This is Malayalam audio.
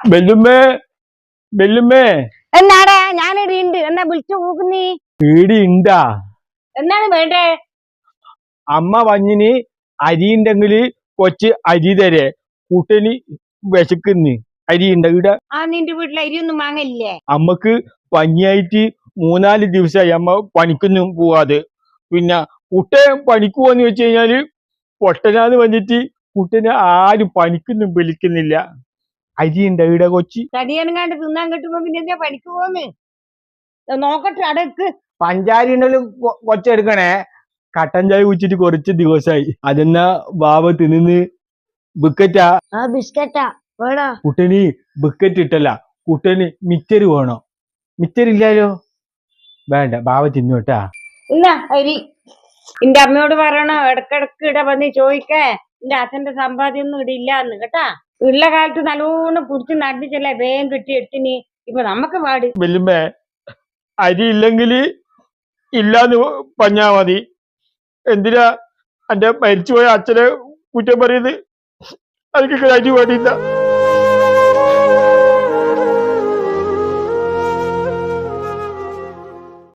ബെല്ലുമ്മേ ബെല്ലുമ്മേ എന്നാടാ ഞാനിവിടെ ഉണ്ട് എന്നാ വിളിച്ചു നോക്കുന്നീ? പേടി ഉണ്ടാ എന്നാണ് വേണ്ടേ? അമ്മ വഞ്ഞിന് അരി ഉണ്ടെങ്കിൽ കൊച്ച് അരി തരേ. കൂട്ടന് വിശക്കുന്ന്. അരി ഉണ്ട് ഇവിടെ ആ നിന്റെ വീട്ടിൽ അരിയൊന്നും വാങ്ങല്ലേ അമ്മയ്ക്ക് പഞ്ഞിയായിട്ട് മൂന്നാൽ ദിവസമായി അമ്മ പണിക്കൊന്നും പോവാതെ. പിന്നെ കുട്ടൻ പണിക്ക് പോവാന്ന് വെച്ച് കഴിഞ്ഞാൽ പൊട്ടനാന്ന് വന്നിട്ട് കുട്ടനെ ആരും പണിക്കൊന്നും വിളിക്കുന്നില്ല. അരി ഉണ്ട് ഇവിടെ കൊച്ചി. തടിയനങ്ങാണ്ട് തിന്നാൻ കിട്ടുമ്പോ പിന്നെ എന്താ പണിക്ക് പോന്ന് നോക്കട്ടെ അടക്ക് പഞ്ചാരി ഉണ്ടെങ്കിലും കൊച്ചെടുക്കണേ. കട്ടൻ ചായ കുച്ചിട്ട് കുറച്ച് ദിവസമായി അതെന്നാ ബാബ തിന്ന് ബിക്കറ്റാ ആ ബിസ്ക്കറ്റാ. വേണോ? കുട്ടനി ബിക്കറ്റ് ഇട്ടല്ല. കുട്ടന് മിച്ചറ് വേണോ? മിച്ചറില്ലാലോ വേണ്ട ബാബ തിന്നു കേട്ടാ. ഇല്ല അരി. എന്റെ അമ്മയോട് പറയണോ ഇടക്കിടക്ക് ഇട വന്ന് ചോദിക്കേ. എന്റെ അച്ഛന്റെ സമ്പാദ്യം ഒന്നും ഇവിടെ ഇല്ലാന്ന് കേട്ടാ? ഉള്ള കാലത്ത് നല്ലോണം പിടിച്ച് നടന്നിട്ടല്ലേ വേഗം കിട്ടി എടുത്തിന്? ഇപ്പൊ നമുക്ക് പാട്. വെല്ലുമ്പേ അരി ഇല്ലെങ്കിൽ ഇല്ലാന്ന് പഞ്ഞാ മതി. എന്തിനാ എന്റെ മരിച്ചുപോയ അച്ഛനെ കുറ്റം പറയുന്നത്? അതിക്ക് അരി വേണ്ടിയില്ല